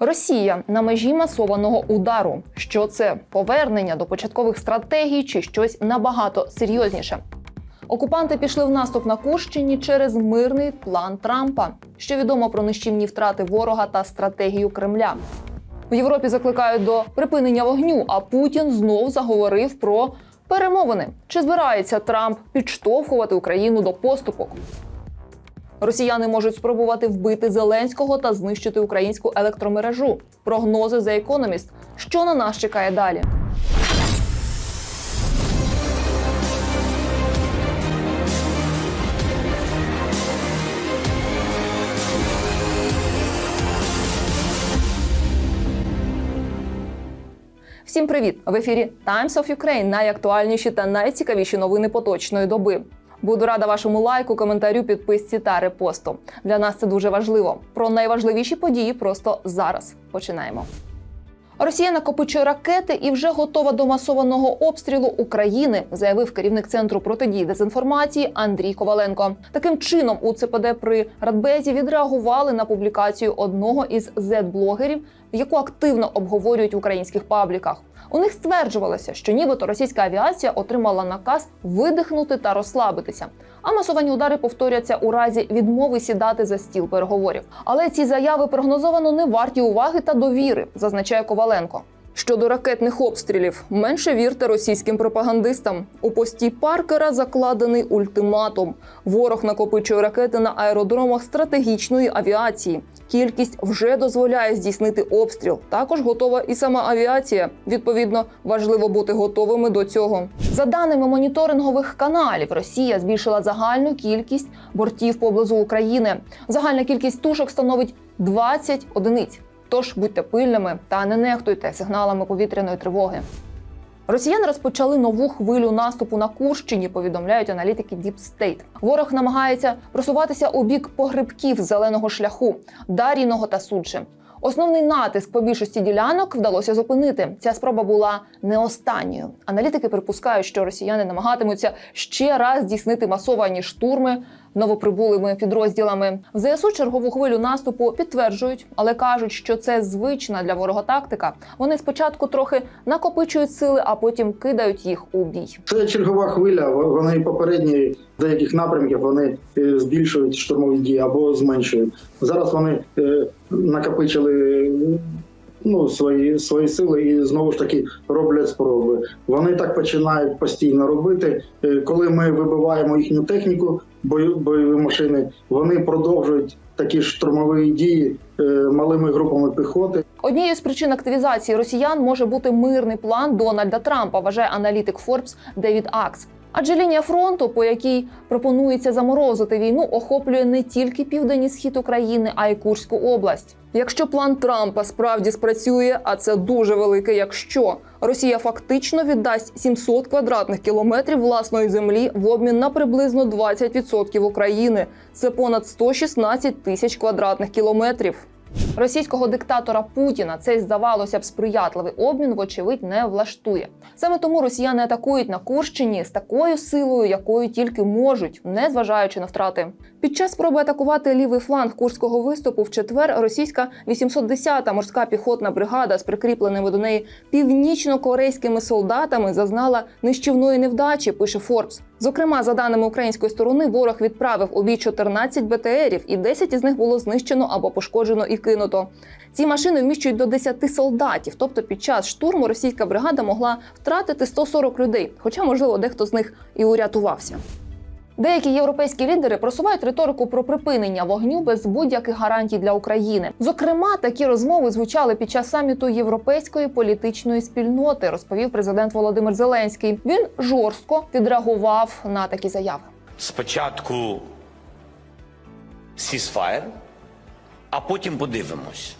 Росія на межі масованого удару. Що це повернення до початкових стратегій чи щось набагато серйозніше? Окупанти пішли в наступ на Курщині через мирний план Трампа, що відомо про нищівні втрати ворога та стратегію Кремля. В Європі закликають до припинення вогню, а Путін знов заговорив про перемовини. Чи збирається Трамп підштовхувати Україну до поступок? Росіяни можуть спробувати вбити Зеленського та знищити українську електромережу. Прогнози The Economist. Що на нас чекає далі? Всім привіт! В ефірі Times of Ukraine найактуальніші та найцікавіші новини поточної доби. Буду рада вашому лайку, коментарю, підписці та репосту. Для нас це дуже важливо. Про найважливіші події просто зараз. Починаємо. Росія накопичує ракети і вже готова до масованого обстрілу України, заявив керівник центру протидії дезінформації Андрій Коваленко. Таким чином у ЦПД при Радбезі відреагували на публікацію одного із зет-блогерів, яку активно обговорюють в українських пабліках. У них стверджувалося, що нібито російська авіація отримала наказ видихнути та розслабитися. А масовані удари повторяться у разі відмови сідати за стіл переговорів. Але ці заяви прогнозовано не варті уваги та довіри, зазначає Коваленко. Щодо ракетних обстрілів, менше вірте російським пропагандистам. У пості Паркера закладений ультиматум. Ворог накопичує ракети на аеродромах стратегічної авіації. Кількість вже дозволяє здійснити обстріл. Також готова і сама авіація. Відповідно, важливо бути готовими до цього. За даними моніторингових каналів, Росія збільшила загальну кількість бортів поблизу України. Загальна кількість тушок становить 20 одиниць. Тож будьте пильними та не нехтуйте сигналами повітряної тривоги. Росіяни розпочали нову хвилю наступу на Курщині. Повідомляють аналітики Deep State. Ворог намагається просуватися у бік погребків зеленого шляху, Даріного та Суджі. Основний натиск по більшості ділянок вдалося зупинити. Ця спроба була не останньою. Аналітики припускають, що росіяни намагатимуться ще раз здійснити масовані штурми новоприбулими підрозділами. В ЗСУ чергову хвилю наступу підтверджують, але кажуть, що це звична для ворога тактика. Вони спочатку трохи накопичують сили, а потім кидають їх у бій. Це чергова хвиля. Вони попередні деяких напрямків вони е, збільшують штурмові дії або зменшують. Зараз вони е, накопичили ну, свої, свої сили і знову ж таки роблять спроби. Вони так починають постійно робити. Е, Коли ми вибиваємо їхню техніку, бойові машини, вони продовжують такі штурмові дії е, малими групами піхоти. Однією з причин активізації росіян може бути мирний план Дональда Трампа, вважає аналітик Forbes Девід Акс. Адже лінія фронту, по якій пропонується заморозити війну, охоплює не тільки південний схід України, а й Курську область. Якщо план Трампа справді спрацює, а це дуже велике, якщо Росія фактично віддасть 700 квадратних кілометрів власної землі в обмін на приблизно 20% України, це понад 116 тисяч квадратних кілометрів. Російського диктатора Путіна цей здавалося б сприятливий обмін, вочевидь, не влаштує. Саме тому росіяни атакують на Курщині з такою силою, якою тільки можуть, не зважаючи на втрати. Під час спроби атакувати лівий фланг курського виступу в четвер російська 810-та морська піхотна бригада з прикріпленими до неї північно-корейськими солдатами зазнала нищівної невдачі. Пише Форбс. Зокрема, за даними української сторони, ворог відправив у бій 14 БТРів, і 10 із них було знищено або пошкоджено і кинуто. Ці машини вміщують до 10 солдатів. Тобто, під час штурму російська бригада могла втратити 140 людей. Хоча, можливо, дехто з них і урятувався. Деякі європейські лідери просувають риторику про припинення вогню без будь-яких гарантій для України. Зокрема, такі розмови звучали під час саміту європейської політичної спільноти, розповів президент Володимир Зеленський. Він жорстко відреагував на такі заяви. Спочатку сісфаєр, а потім подивимось.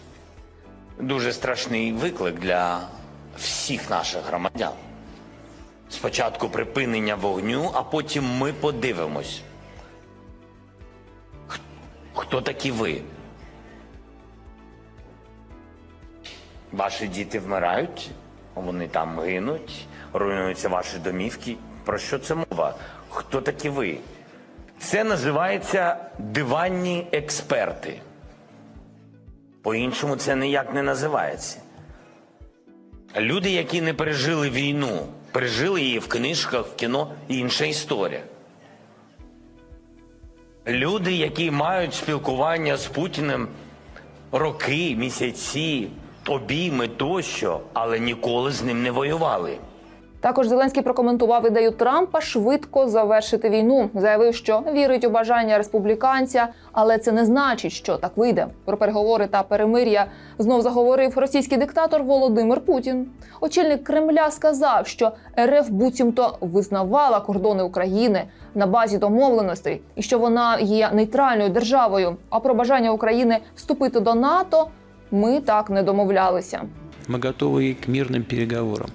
Дуже страшний виклик для всіх наших громадян. Спочатку припинення вогню, а потім ми подивимось. Хто такі ви? Ваші діти вмирають, вони там гинуть, руйнуються ваші домівки. Про що це мова? Хто такі ви? Це називається диванні експерти. По-іншому це ніяк не називається. Люди, які не пережили війну, пережили її в книжках, в кіно інша історія. Люди, які мають спілкування з Путіним роки, місяці, обійми тощо, але ніколи з ним не воювали. Також Зеленський прокоментував ідею Трампа швидко завершити війну. Заявив, що вірить у бажання республіканця, але це не значить, що так вийде. Про переговори та перемир'я знов заговорив російський диктатор Володимир Путін. Очільник Кремля сказав, що РФ буцімто визнавала кордони України на базі домовленостей і що вона є нейтральною державою. А про бажання України вступити до НАТО ми так не домовлялися. Мы готовы и к мирным переговорам,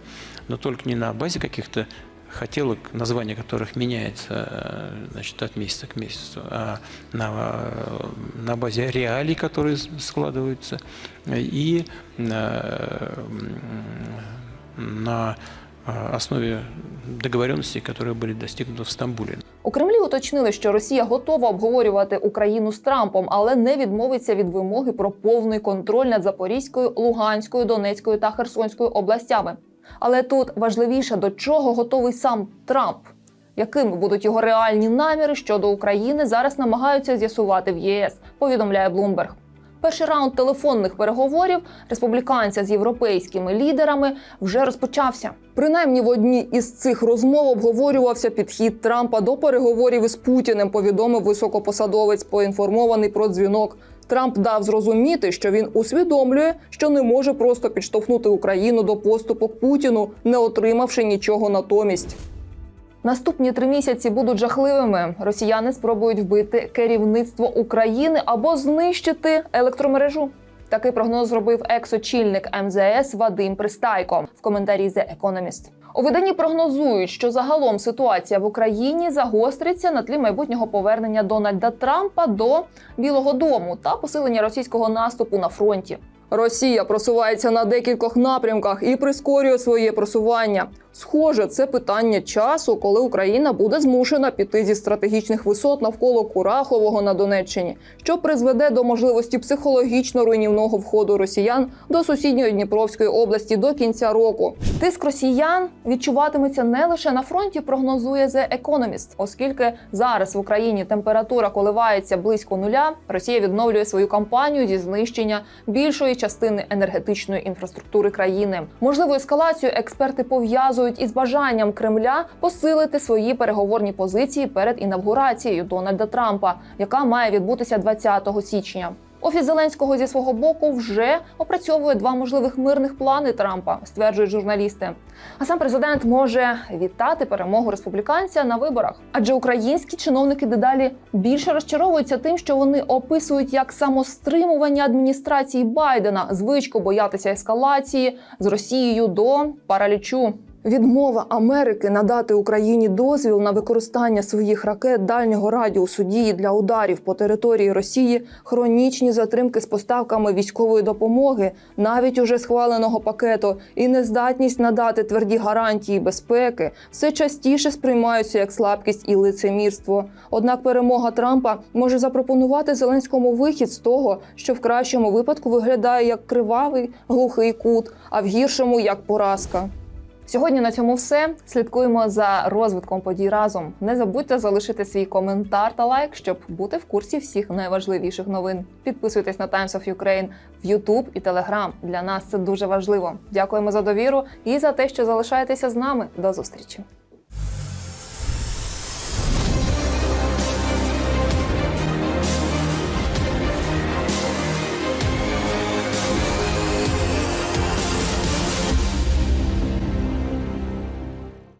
но только не на базе каких-то хотелок, название которых меняется э, значит, от месяца к месяцу, а на, э, на базе реалий, которые с- складываются, и э, м, на э, основе договоренностей, которые были достигнуты в Стамбуле. У Кремлі уточнили, що Росія готова обговорювати Україну з Трампом, але не відмовиться від вимоги про повний контроль над Запорізькою, Луганською, Донецькою та Херсонською областями. Але тут важливіше до чого готовий сам Трамп. Якими будуть його реальні наміри щодо України, зараз намагаються з'ясувати в ЄС, повідомляє Блумберг. Перший раунд телефонних переговорів республіканця з європейськими лідерами вже розпочався. Принаймні в одній із цих розмов обговорювався підхід Трампа до переговорів із Путіним. Повідомив високопосадовець, поінформований про дзвінок. Трамп дав зрозуміти, що він усвідомлює, що не може просто підштовхнути Україну до поступок Путіну, не отримавши нічого натомість. Наступні три місяці будуть жахливими. Росіяни спробують вбити керівництво України або знищити електромережу. Такий прогноз зробив екс-очільник МЗС Вадим Пристайко в коментарі The Economist. У виданні прогнозують, що загалом ситуація в Україні загостриться на тлі майбутнього повернення Дональда Трампа до Білого Дому та посилення російського наступу на фронті. Росія просувається на декількох напрямках і прискорює своє просування. Схоже, це питання часу, коли Україна буде змушена піти зі стратегічних висот навколо Курахового на Донеччині, що призведе до можливості психологічно руйнівного входу росіян до сусідньої Дніпровської області до кінця року. Тиск росіян відчуватиметься не лише на фронті, прогнозує The Economist. оскільки зараз в Україні температура коливається близько нуля. Росія відновлює свою кампанію зі знищення більшої частини енергетичної інфраструктури країни. Можливу ескалацію експерти пов'язують із бажанням Кремля посилити свої переговорні позиції перед інавгурацією Дональда Трампа, яка має відбутися 20 січня. Офіс Зеленського зі свого боку вже опрацьовує два можливих мирних плани Трампа, стверджують журналісти. А сам президент може вітати перемогу республіканця на виборах, адже українські чиновники дедалі більше розчаровуються тим, що вони описують як самостримування адміністрації Байдена, звичку боятися ескалації з Росією до паралічу. Відмова Америки надати Україні дозвіл на використання своїх ракет дальнього радіусу дії для ударів по території Росії, хронічні затримки з поставками військової допомоги, навіть уже схваленого пакету, і нездатність надати тверді гарантії безпеки все частіше сприймаються як слабкість і лицемірство. Однак перемога Трампа може запропонувати Зеленському вихід з того, що в кращому випадку виглядає як кривавий глухий кут, а в гіршому як поразка. Сьогодні на цьому все. Слідкуємо за розвитком подій разом. Не забудьте залишити свій коментар та лайк, щоб бути в курсі всіх найважливіших новин. Підписуйтесь на Times of Ukraine в YouTube і Telegram. Для нас це дуже важливо. Дякуємо за довіру і за те, що залишаєтеся з нами. До зустрічі.